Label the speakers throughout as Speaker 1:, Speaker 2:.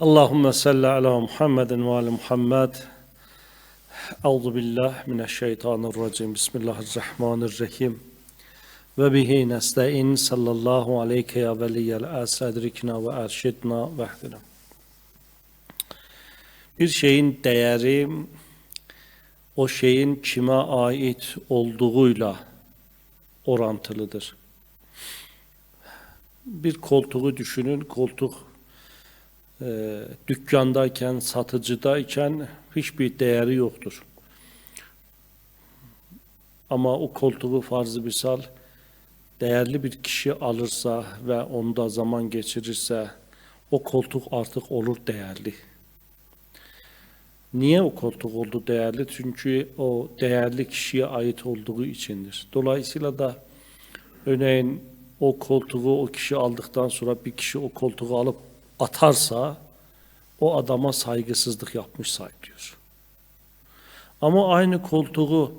Speaker 1: Allahümme salli ala Muhammedin ve ali Muhammed. Euzu billah mineşşeytanirracim. Bismillahirrahmanirrahim. Ve bihi nesta'in sallallahu aleyke ya veliyyel asadrikna ve erşidna ve ehdina. Bir şeyin değeri o şeyin kime ait olduğuyla orantılıdır. Bir koltuğu düşünün, koltuk e, dükkandayken, satıcıdayken hiçbir değeri yoktur. Ama o koltuğu farzı misal değerli bir kişi alırsa ve onda zaman geçirirse o koltuk artık olur değerli. Niye o koltuk oldu değerli? Çünkü o değerli kişiye ait olduğu içindir. Dolayısıyla da örneğin o koltuğu o kişi aldıktan sonra bir kişi o koltuğu alıp atarsa o adama saygısızlık yapmış sayılıyor. Ama aynı koltuğu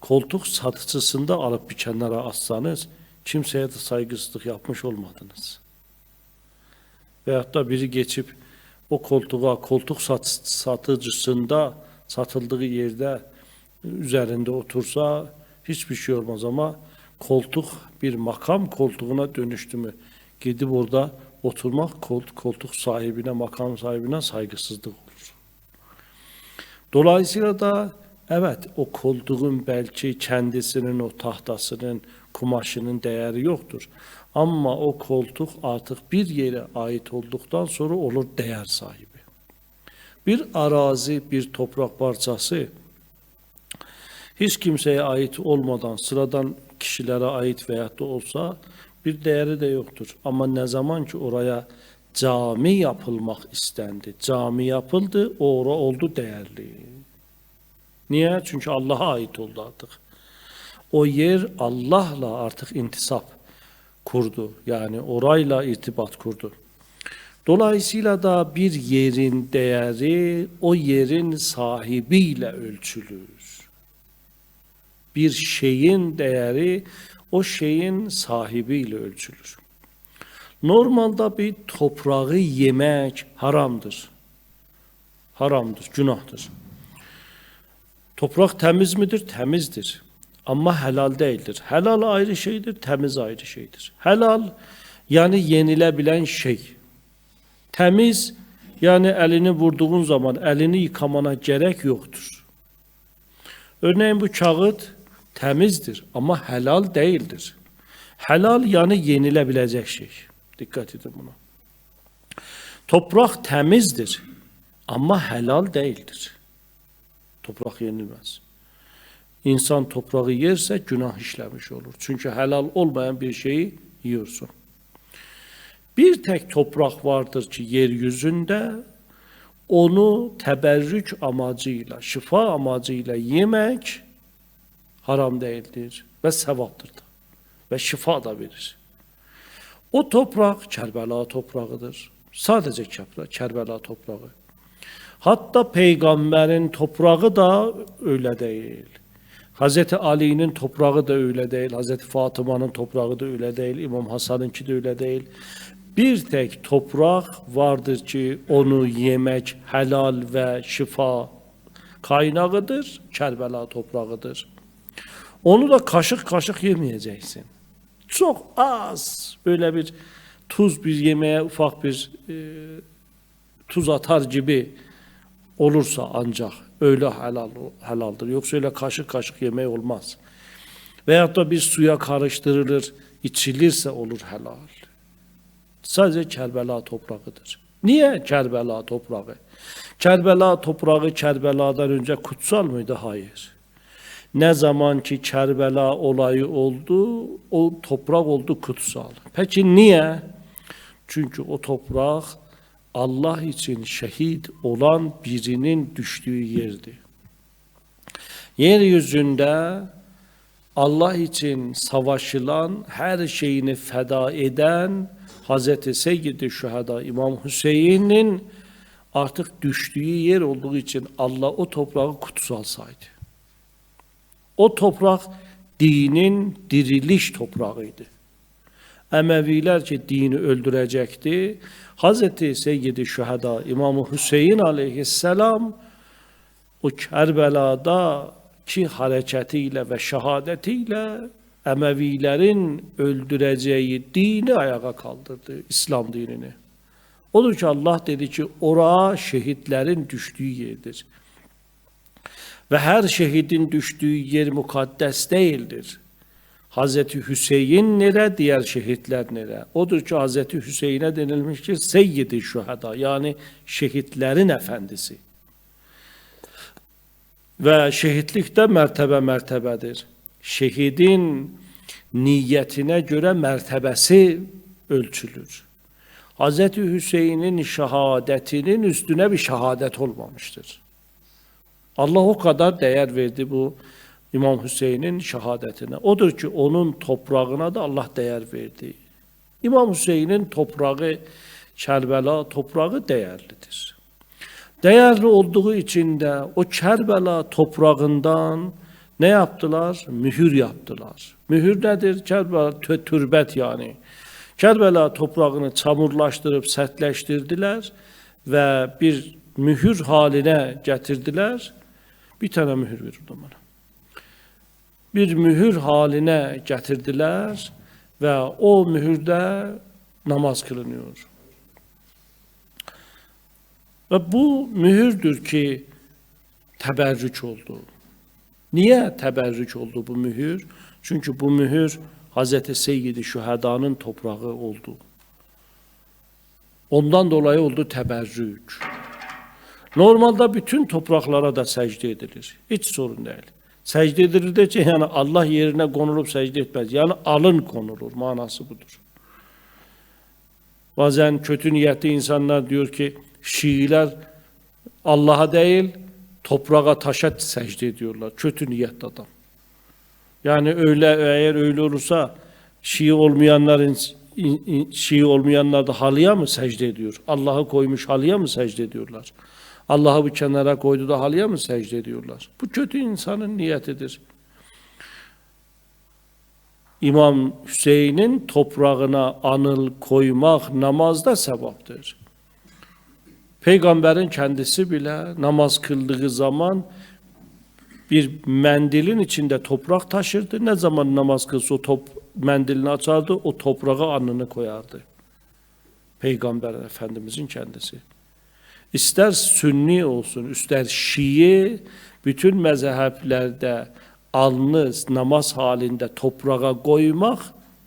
Speaker 1: koltuk satıcısında alıp bir kenara atsanız kimseye de saygısızlık yapmış olmadınız. Veyahut da biri geçip o koltuğa koltuk sat, satıcısında satıldığı yerde üzerinde otursa hiçbir şey olmaz ama koltuk bir makam koltuğuna dönüştü mü gidip orada oturmak koltuk sahibine, makam sahibine saygısızlık olur. Dolayısıyla da evet o koltuğun belki kendisinin o tahtasının, kumaşının değeri yoktur. Ama o koltuk artık bir yere ait olduktan sonra olur değer sahibi. Bir arazi, bir toprak parçası hiç kimseye ait olmadan sıradan kişilere ait veyahut da olsa bir değeri de yoktur. Ama ne zaman ki oraya cami yapılmak istendi, cami yapıldı, ora oldu değerli. Niye? Çünkü Allah'a ait oldu artık. O yer Allah'la artık intisap kurdu. Yani orayla irtibat kurdu. Dolayısıyla da bir yerin değeri o yerin sahibiyle ölçülür. Bir şeyin değeri o şeyin sahibiyle ölçülür. Normalde bir toprağı yemek haramdır. Haramdır, günahtır. Toprak temiz midir? Temizdir. Ama helal değildir. Helal ayrı şeydir, temiz ayrı şeydir. Helal yani yenilebilen şey. Temiz yani elini vurduğun zaman elini yıkamana gerek yoktur. Örneğin bu kağıt təmizdir, amma həlal deyildir. Həlal yəni yenilə biləcək şey. Diqqət edin buna. Torpaq təmizdir, amma həlal deyildir. Torpaq yenilməz. İnsan torpağı yersə günah işləmiş olur. Çünki həlal olmayan bir şeyi yeyirsən. Bir tək torpaq vardır ki, yer üzündə onu təbərrük amacı ilə, şifa amacı ilə yemək haram değildir ve sevaptır da ve şifa da verir. O toprak Kerbela toprağıdır. Sadece Kerbela toprağı. Hatta peygamberin toprağı da öyle değil. Hazreti Ali'nin toprağı da öyle değil. Hazreti Fatıma'nın toprağı da öyle değil. İmam Hasan'ınki de öyle değil. Bir tek toprak vardır ki onu yemek helal ve şifa kaynağıdır. Kerbela toprağıdır. Onu da kaşık kaşık yemeyeceksin. Çok az böyle bir tuz bir yemeğe ufak bir e, tuz atar gibi olursa ancak öyle helal helaldir. Yoksa öyle kaşık kaşık yemeği olmaz. Veyahut da bir suya karıştırılır, içilirse olur helal. Sadece Kerbela toprağıdır. Niye Kerbela toprağı? Kerbela toprağı Kerbela'dan önce kutsal mıydı? Hayır. Ne zaman ki Kerbela olayı oldu, o toprak oldu kutsal. Peki niye? Çünkü o toprak Allah için şehit olan birinin düştüğü yerdi. Yeryüzünde Allah için savaşılan, her şeyini feda eden Hazreti Seyyid-i Şühada İmam Hüseyin'in artık düştüğü yer olduğu için Allah o toprağı kutsal saydı. O toprak dinin diriliş toprağıydı. Emeviler ki dini öldürecekti. Hazreti Seyyidi Şüheda İmam Hüseyin aleyhisselam o Kerbela'da ki hareketiyle ve şehadetiyle Emevilerin öldüreceği dini ayağa kaldırdı, İslam dinini. Odur ki Allah dedi ki oraya şehitlerin düştüğü yerdir. Ve her şehidin düştüğü yer mukaddes değildir. Hazreti Hüseyin nere, diğer şehitler nere? Odur ki Hazreti Hüseyin'e denilmiş ki Seyyidi Şühada yani şehitlerin efendisi. Ve şehitlik de mertebe mertebedir. Şehidin niyetine göre mertebesi ölçülür. Hazreti Hüseyin'in şehadetinin üstüne bir şehadet olmamıştır. Allah o kadar değer verdi bu İmam Hüseyin'in şehadetine. Odur ki onun toprağına da Allah değer verdi. İmam Hüseyin'in toprağı, Kerbela toprağı değerlidir. Değerli olduğu için de o Kerbela toprağından ne yaptılar? Mühür yaptılar. Mühür nedir? Kerbela tü- türbet yani. Kerbela toprağını çamurlaştırıp sertleştirdiler ve bir mühür haline getirdiler. Bir tane mühür verin bana. Bir mühür haline getirdiler ve o mühürde namaz kılınıyor. Ve bu mühürdür ki teberrük oldu. Niye teberrük oldu bu mühür? Çünkü bu mühür Hazreti Seyyidi Şüheda'nın toprağı oldu. Ondan dolayı oldu teberrük. Normalde bütün topraklara da secde edilir. Hiç sorun değil. Secde edilir de ki yani Allah yerine konulup secde etmez. Yani alın konulur. Manası budur. Bazen kötü niyetli insanlar diyor ki Şiiler Allah'a değil toprağa taşa secde ediyorlar. Kötü niyetli adam. Yani öyle eğer öyle olursa Şii olmayanların Şii olmayanlar da halıya mı secde ediyor? Allah'ı koymuş halıya mı secde ediyorlar? Allah'ı bir kenara koydu da halıya mı secde ediyorlar? Bu kötü insanın niyetidir. İmam Hüseyin'in toprağına anıl koymak namazda sevaptır. Peygamberin kendisi bile namaz kıldığı zaman bir mendilin içinde toprak taşırdı. Ne zaman namaz kılsa o top, mendilini açardı, o toprağa alnını koyardı. Peygamber Efendimizin kendisi. İster Sünni olsun, ister Şii, bütün mezheplerde alnı namaz halinde toprağa koymak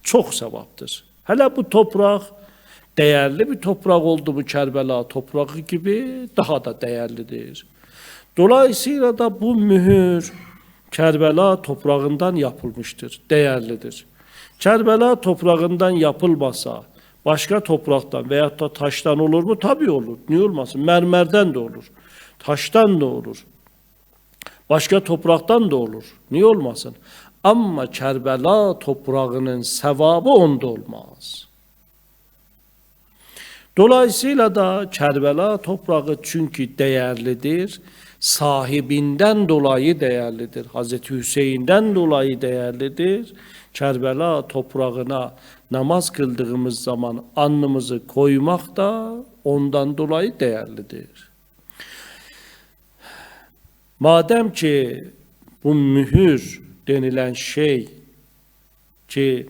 Speaker 1: çok sevaptır. Hele bu toprak değerli bir toprak oldu mu Kerbela toprağı gibi daha da değerlidir. Dolayısıyla da bu mühür Kerbela toprağından yapılmıştır, değerlidir. Kerbela toprağından yapılmasa başka topraktan veyahut da taştan olur mu? Tabii olur. Niye olmasın? Mermerden de olur. Taştan da olur. Başka topraktan da olur. Niye olmasın? Ama Kerbela toprağının sevabı onda olmaz. Dolayısıyla da Kerbela toprağı çünkü değerlidir, sahibinden dolayı değerlidir. Hazreti Hüseyin'den dolayı değerlidir. Kerbela toprağına namaz kıldığımız zaman alnımızı koymak da ondan dolayı değerlidir. Madem ki bu mühür denilen şey ki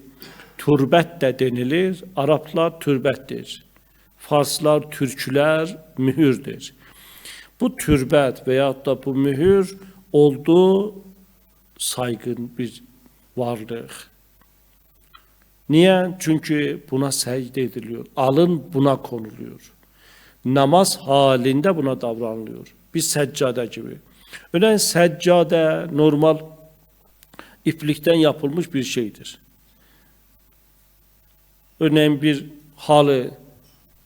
Speaker 1: türbet de denilir, Araplar türbettir. Farslar, Türkçüler mühürdür. Bu türbet veyahut da bu mühür olduğu saygın bir varlık. Niye? Çünkü buna secde ediliyor. Alın buna konuluyor. Namaz halinde buna davranılıyor. Bir seccade gibi. Öyle seccade normal iplikten yapılmış bir şeydir. Örneğin bir halı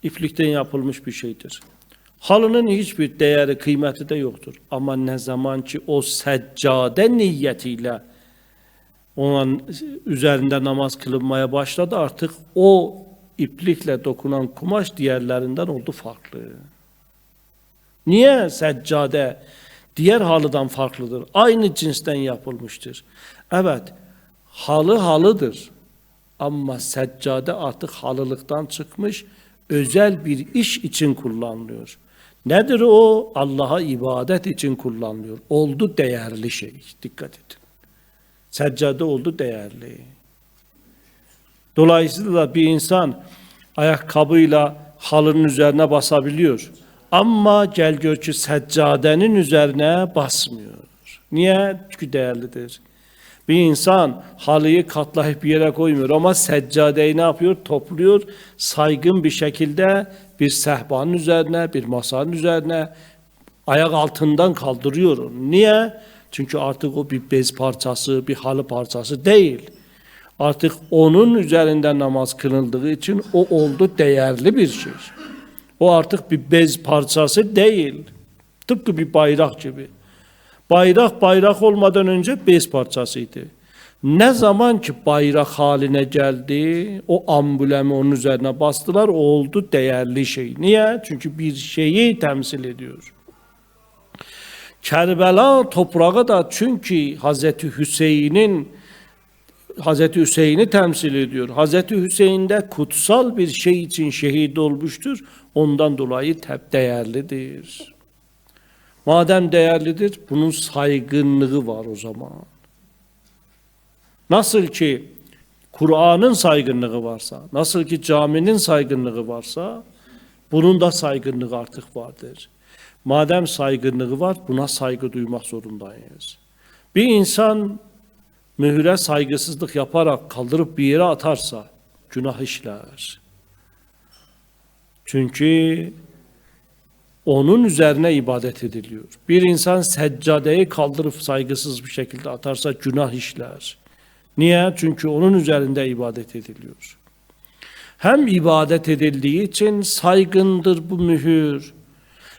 Speaker 1: iplikten yapılmış bir şeydir. Halının hiçbir değeri, kıymeti de yoktur. Ama ne zaman ki o seccade niyetiyle onun üzerinde namaz kılınmaya başladı artık o iplikle dokunan kumaş diğerlerinden oldu farklı. Niye seccade diğer halıdan farklıdır? Aynı cinsten yapılmıştır. Evet, halı halıdır. Ama seccade artık halılıktan çıkmış, özel bir iş için kullanılıyor. Nedir o? Allah'a ibadet için kullanılıyor. Oldu değerli şey. Dikkat edin. Seccade oldu değerli. Dolayısıyla bir insan ayakkabıyla halının üzerine basabiliyor. Ama gel gör ki seccadenin üzerine basmıyor. Niye? Çünkü değerlidir. Bir insan halıyı katlayıp bir yere koymuyor ama seccadeyi ne yapıyor? Topluyor saygın bir şekilde bir sehpanın üzerine, bir masanın üzerine ayak altından kaldırıyor. Niye? Çünkü artık o bir bez parçası, bir halı parçası değil. Artık onun üzerinde namaz kılındığı için o oldu değerli bir şey. O artık bir bez parçası değil. Tıpkı bir bayrak gibi. Bayrak bayrak olmadan önce bez parçasıydı. Ne zaman ki bayrak haline geldi, o ambulemi onun üzerine bastılar, o oldu değerli şey. Niye? Çünkü bir şeyi temsil ediyor. Kerbela toprağı da çünkü Hazreti Hüseyin'in Hazreti Hüseyin'i temsil ediyor. Hazreti Hüseyin de kutsal bir şey için şehit olmuştur. Ondan dolayı hep değerlidir. Madem değerlidir, bunun saygınlığı var o zaman. Nasıl ki Kur'an'ın saygınlığı varsa, nasıl ki caminin saygınlığı varsa, bunun da saygınlığı artık vardır. Madem saygınlığı var, buna saygı duymak zorundayız. Bir insan mühüre saygısızlık yaparak kaldırıp bir yere atarsa günah işler. Çünkü onun üzerine ibadet ediliyor. Bir insan seccadeyi kaldırıp saygısız bir şekilde atarsa günah işler. Niye? Çünkü onun üzerinde ibadet ediliyor. Hem ibadet edildiği için saygındır bu mühür.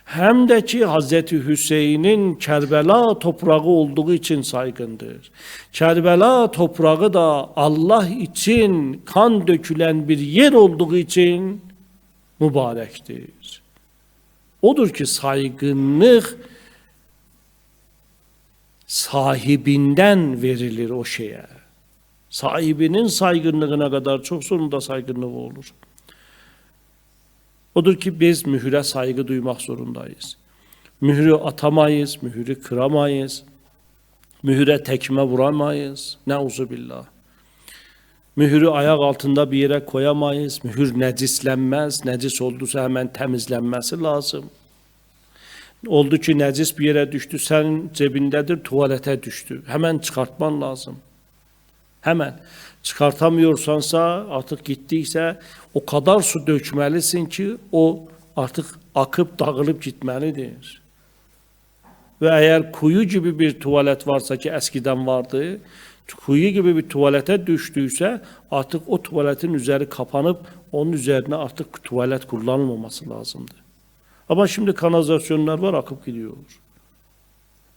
Speaker 1: Hem de ki Hazreti Hüseyin'in Kerbela toprağı olduğu için saygındır. Kerbela toprağı da Allah için kan dökülen bir yer olduğu için mübarektir. Odur ki saygınlık sahibinden verilir o şeye. Sahibinin saygınlığına kadar çok sonunda saygınlığı olur. Odur ki biz mühüre saygı duymak zorundayız. Mührü atamayız, mührü kıramayız. Mühüre tekme vuramayız. Neuzu billah. Mühürü ayak altında bir yere koyamayız. Mühür necislenmez. Necis olduysa hemen temizlenmesi lazım. Oldu ki necis bir yere düştü, senin cebindedir, tuvalete düştü. Hemen çıkartman lazım. Hemen. Çıkartamıyorsansa artık gittiyse o kadar su dökmelisin ki o artık akıp dağılıp gitmelidir. Ve eğer kuyu gibi bir tuvalet varsa ki eskiden vardı, kuyu gibi bir tuvalete düştüyse artık o tuvaletin üzeri kapanıp onun üzerine artık tuvalet kullanılmaması lazımdı. Ama şimdi kanalizasyonlar var akıp gidiyor.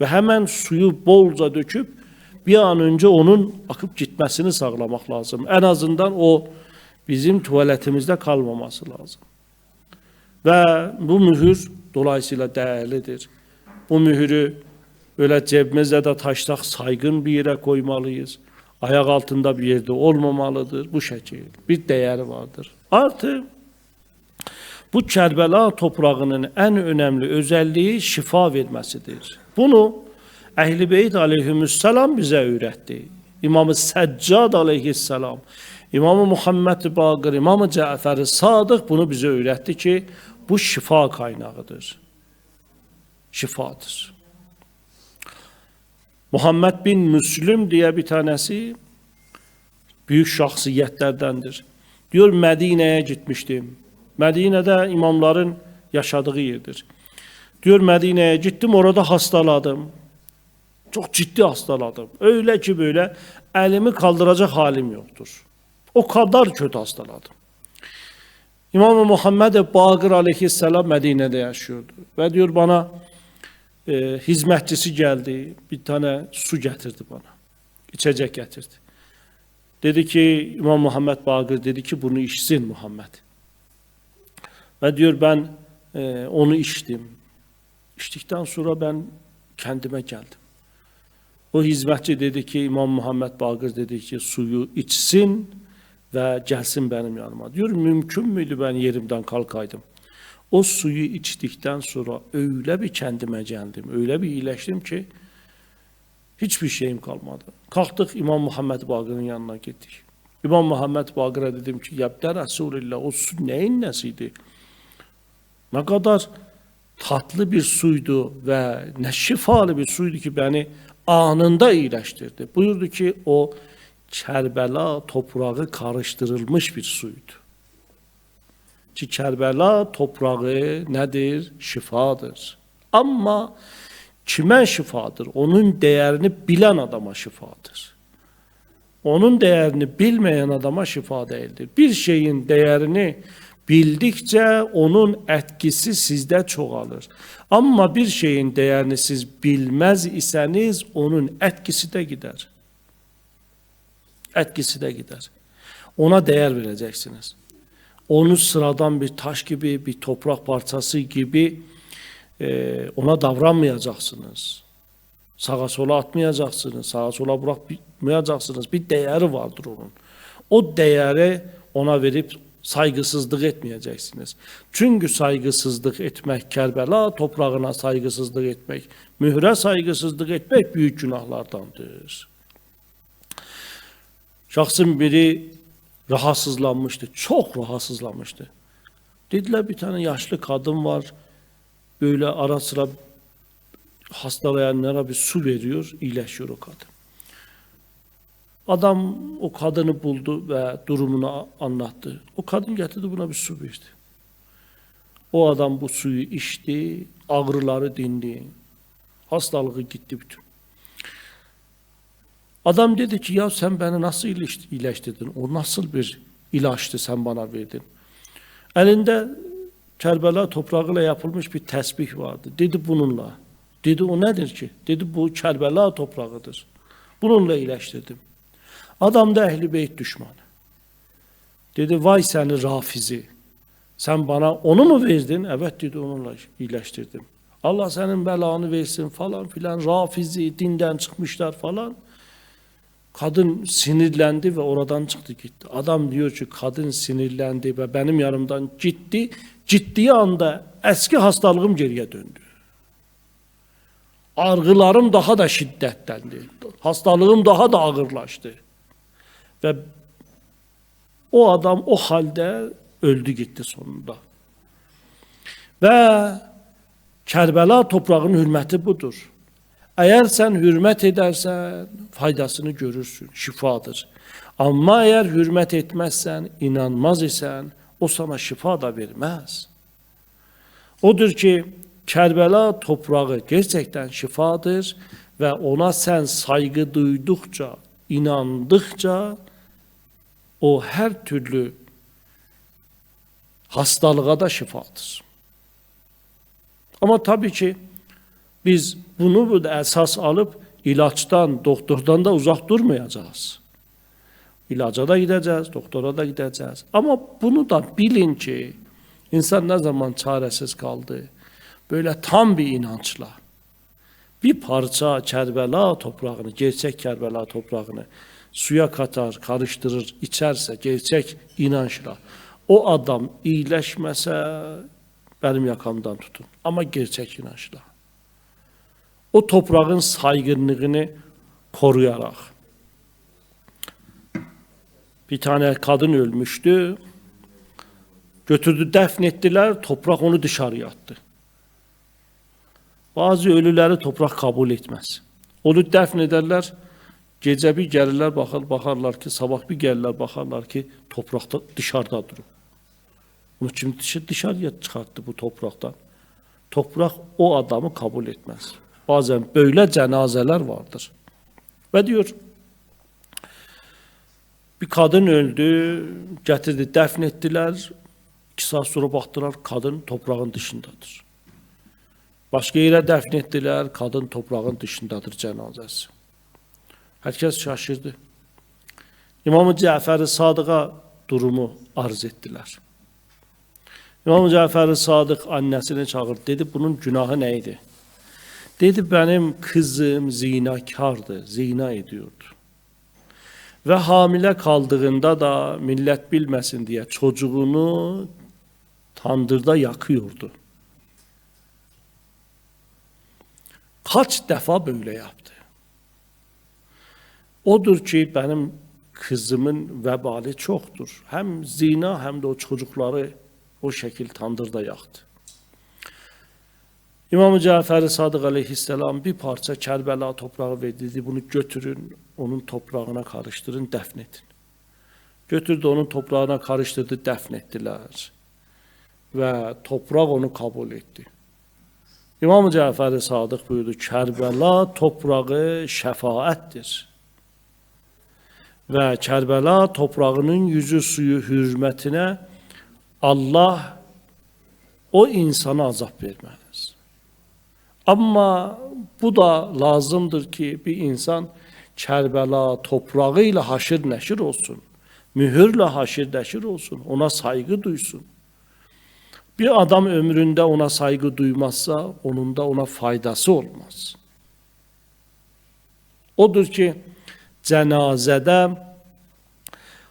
Speaker 1: Ve hemen suyu bolca döküp bir an önce onun akıp gitmesini sağlamak lazım. En azından o bizim tuvaletimizde kalmaması lazım. Ve bu mühür dolayısıyla değerlidir. Bu mühürü öyle cebimizde de taştak saygın bir yere koymalıyız. Ayak altında bir yerde olmamalıdır. Bu şekil bir değeri vardır. Artı bu Kerbela toprağının en önemli özelliği şifa vermesidir. Bunu Əhl-i Beyt aleyhümüssəlam bizə öyrətdi. İmam-ı Səccad aleyhisselam, İmam-ı Muhammed Baqir, İmam-ı Cəfəri Sadıq bunu bizə öyrətdi ki, bu şifa qaynağıdır. Şifadır. Muhammed bin Müslüm deyə bir tanəsi böyük şəxsiyyətlərdəndir. Diyor, Mədinəyə getmişdim. Mədinədə imamların yaşadığı yerdir. Diyor, Mədinəyə gittim, orada hastaladım. Çok ciddi hastaladım. Öyle ki böyle elimi kaldıracak halim yoktur. O kadar kötü hastaladım. İmam Muhammed Bakır aleyhisselam Medine'de yaşıyordu. Ve diyor bana e, hizmetçisi geldi. Bir tane su getirdi bana. İçecek getirdi. Dedi ki İmam Muhammed Bakır dedi ki bunu içsin Muhammed. Ve diyor ben e, onu içtim. İçtikten sonra ben kendime geldim. O hizmetçi dedi ki İmam Muhammed Bakır dedi ki suyu içsin ve gelsin benim yanıma. Diyor mümkün müydü ben yerimden kalkaydım? O suyu içtikten sonra öyle bir kendime geldim, öyle bir iyileştim ki hiçbir şeyim kalmadı. Kalktık İmam Muhammed Bakır'ın yanına gittik. İmam Muhammed Bakır'a dedim ki ya de Resulillah o su neyin nesiydi? Ne kadar tatlı bir suydu ve ne şifalı bir suydu ki beni anında iyileştirdi. Buyurdu ki o Kerbela toprağı karıştırılmış bir suydu. Ki Kerbela toprağı nedir? Şifadır. Ama kime şifadır? Onun değerini bilen adama şifadır. Onun değerini bilmeyen adama şifa değildir. Bir şeyin değerini Bildikcə onun ətkisi sizdə çoxalır. Amma bir şeyin dəyərini siz bilməz isəniz, onun ətkisi də gedər. Ətkisi də gedər. Ona dəyər verəcəksiniz. Onu sıradan bir taş kimi, bir torpaq parçası kimi e, ona davranmayacaqsınız. Sağa sola atmayacaqsınız, sağa sola buraxmayacaqsınız. Bir dəyəri vardır onun. O dəyəri ona verib saygısızlık etmeyeceksiniz. Çünkü saygısızlık etmek Kerbela toprağına saygısızlık etmek, mühre saygısızlık etmek büyük günahlardandır. Şahsın biri rahatsızlanmıştı, çok rahatsızlanmıştı. Dediler bir tane yaşlı kadın var, böyle ara sıra hastalayanlara bir su veriyor, iyileşiyor o kadın. Adam o kadını buldu ve durumunu anlattı. O kadın getirdi buna bir su verdi. O adam bu suyu içti, ağrıları dindi, hastalığı gitti bütün. Adam dedi ki ya sen beni nasıl iyileştirdin? O nasıl bir ilaçtı sen bana verdin? Elinde Kerbela toprağıyla yapılmış bir tesbih vardı. Dedi bununla. Dedi o nedir ki? Dedi bu Kerbela toprağıdır. Bununla iyileştirdim. Adam da ehli beyt düşmanı. Dedi vay seni rafizi. Sen bana onu mu verdin? Evet dedi onunla iyileştirdim. Allah senin belanı versin falan filan. Rafizi dinden çıkmışlar falan. Kadın sinirlendi ve oradan çıktı gitti. Adam diyor ki kadın sinirlendi ve benim yanımdan gitti. Ciddi anda eski hastalığım geriye döndü. Argılarım daha da şiddetlendi. Hastalığım daha da ağırlaştı. Ve o adam o halde öldü gitti sonunda. Ve Kerbela toprağının hürmeti budur. Eğer sen hürmet edersen faydasını görürsün, şifadır. Ama eğer hürmet etmezsen, inanmaz isen o sana şifa da vermez. Odur ki Kerbela toprağı gerçekten şifadır ve ona sen saygı duydukça, inandıkça o her türlü hastalığa da şifadır. Ama tabii ki biz bunu da esas alıp ilaçtan, doktordan da uzak durmayacağız. İlaca da gideceğiz, doktora da gideceğiz. Ama bunu da bilin ki insan ne zaman çaresiz kaldı, böyle tam bir inançla, bir parça Kerbela toprağını, gerçek Kerbela toprağını suya katar, karıştırır, içerse gerçek inançla o adam iyileşmese benim yakamdan tutun. Ama gerçek inançla. O toprağın saygınlığını koruyarak. Bir tane kadın ölmüştü. Götürdü defnettiler, toprak onu dışarıya attı. Bazı ölüleri toprak kabul etmez. Onu defnederler, gece bir gelirler bakar, bakarlar ki, sabah bir gelirler bakarlar ki toprakta dışarıda durur. Bunu kim dışarıya çıkarttı bu topraktan? Toprak o adamı kabul etmez. Bazen böyle cenazeler vardır. Ve diyor, bir kadın öldü, getirdi, defn ettiler. İki saat sonra baktılar, kadın toprağın dışındadır. Başka yere defn ettiler, kadın toprağın dışındadır cenazesi. Herkes şaşırdı. İmam-ı Cafer-i Sadık'a durumu arz ettiler. İmam Cafer-i Sadık annesini çağırdı. Dedi bunun günahı neydi? Dedi benim kızım zinakardı, zina ediyordu. Ve hamile kaldığında da millet bilmesin diye çocuğunu tandırda yakıyordu. Kaç defa böyle yaptı. Odur ki benim kızımın vebali çoktur. Hem zina hem de o çocukları o şekil tandırda yaktı. İmam-ı Cafer-i Sadık aleyhisselam bir parça Kerbela toprağı verdi. Bunu götürün, onun toprağına karıştırın, defnetin. Götürdü onun toprağına karıştırdı, defnettiler. Ve toprak onu kabul etti. İmam-ı Cafer-i Sadık buyurdu, Kerbela toprağı şefaattir. Ve Kerbela toprağının yüzü suyu hürmetine Allah o insana azap vermez. Ama bu da lazımdır ki bir insan Kerbela toprağıyla haşır neşir olsun. Mühürle haşir neşir olsun. Ona saygı duysun. Bir adam ömründe ona saygı duymazsa onun da ona faydası olmaz. Odur ki cenazede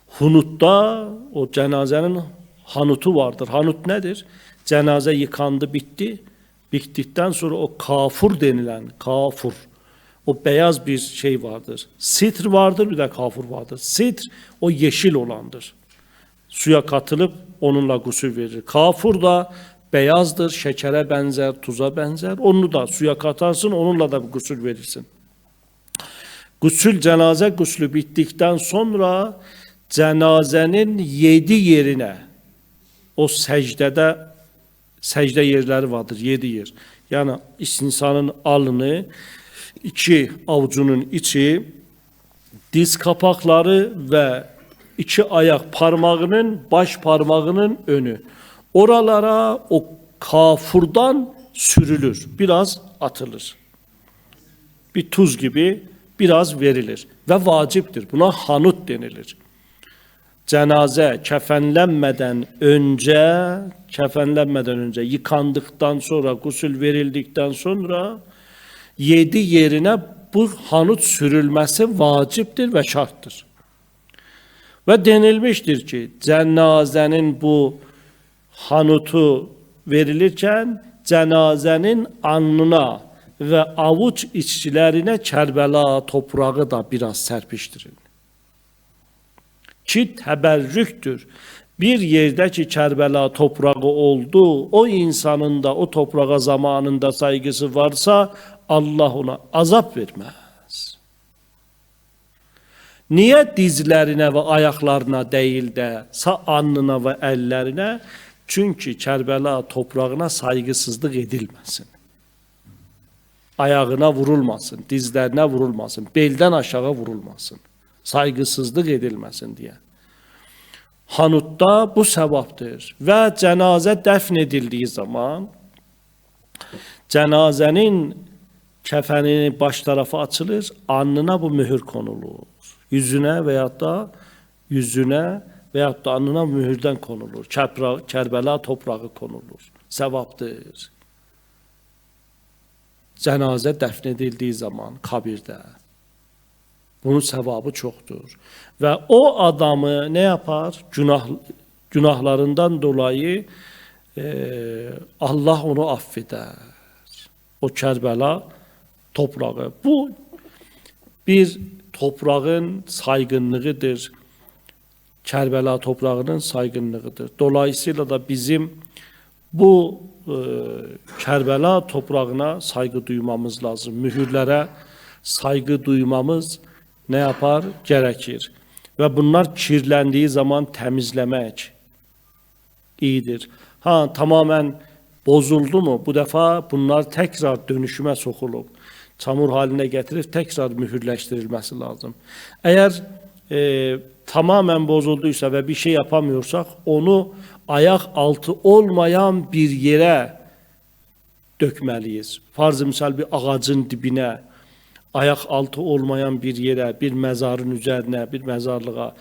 Speaker 1: hunutta o cenazenin hanutu vardır. Hanut nedir? Cenaze yıkandı bitti. Bittikten sonra o kafur denilen kafur o beyaz bir şey vardır. Sitr vardır bir de kafur vardır. Sitr o yeşil olandır. Suya katılıp onunla gusül verir. Kafur da beyazdır, şekere benzer, tuza benzer. Onu da suya katarsın, onunla da gusül verirsin. Gusül cenaze guslü bittikten sonra cenazenin yedi yerine o secdede secde yerleri vardır, yedi yer. Yani insanın alnı, iki avucunun içi, diz kapakları ve iki ayak parmağının, baş parmağının önü. Oralara o kafurdan sürülür, biraz atılır. Bir tuz gibi biraz verilir ve vaciptir. Buna hanut denilir. Cenaze kefenlenmeden önce, kefenlenmeden önce, yıkandıktan sonra, gusül verildikten sonra yedi yerine bu hanut sürülmesi vaciptir ve şarttır. Ve denilmiştir ki cenazenin bu hanutu verilirken cenazenin alnına ve avuç iççilerine Kerbela toprağı da biraz serpiştirin. Ki teberrüktür. Bir yerde ki Kerbela toprağı oldu, o insanın da o toprağa zamanında saygısı varsa Allah ona azap vermez. Niye dizlerine ve ayaklarına değil de sağ alnına ve ellerine? Çünkü Kerbela toprağına saygısızlık edilmesin. Ayağına vurulmasın, dizlerine vurulmasın, belden aşağı vurulmasın. Saygısızlık edilmesin diye. Hanutta bu sevaptır. Ve cenaze defnedildiği zaman cenazenin kefenini baş tarafı açılır, alnına bu mühür konulur. Yüzüne veyahut da yüzüne veyahut da alnına mühürden konulur. Kerbela toprağı konulur. Sevaptır. Cenaze defnedildiği zaman kabirde. Bunun sevabı çoktur. Ve o adamı ne yapar? Günah, günahlarından dolayı e, Allah onu affeder. O Kerbela toprağı. Bu bir toprağın saygınlığıdır. Kerbela toprağının saygınlığıdır. Dolayısıyla da bizim bu e, Kerbela toprağına saygı duymamız lazım. Mühürlere saygı duymamız ne yapar? Gerekir. Ve bunlar kirlendiği zaman temizlemek iyidir. Ha tamamen bozuldu mu? Bu defa bunlar tekrar dönüşüme sokulup çamur haline getirip tekrar mühürleştirilmesi lazım. Eğer e, tamamen bozulduysa ve bir şey yapamıyorsak onu ayak altı olmayan bir yere dökmeliyiz. Farz misal bir ağacın dibine, ayak altı olmayan bir yere, bir mezarın üzerine, bir mezarlığa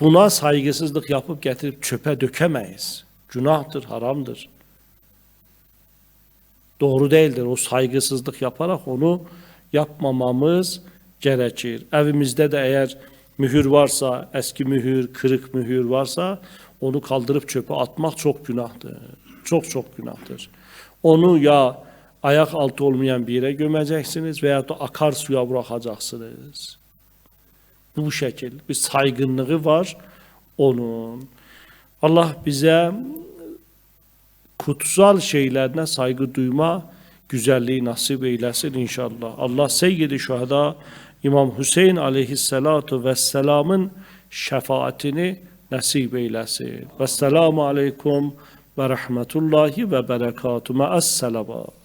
Speaker 1: buna saygısızlık yapıp getirip çöpe dökemeyiz. Günahtır, haramdır. Doğru değildir. O saygısızlık yaparak onu yapmamamız gerekir. Evimizde de eğer mühür varsa, eski mühür, kırık mühür varsa onu kaldırıp çöpe atmak çok günahtır. Çok çok günahtır. Onu ya ayak altı olmayan bir yere gömeceksiniz veya da akarsuya bırakacaksınız. Bu bu şekil bir saygınlığı var onun. Allah bize kutsal şeylerine saygı duyma güzelliği nasip eylesin inşallah. Allah Seyyid-i Şuhada İmam Hüseyin aleyhissalatu vesselamın şefaatini nasip eylesin. Vesselamu aleykum ve rahmetullahi ve berekatuhu. Ma'as-selamat.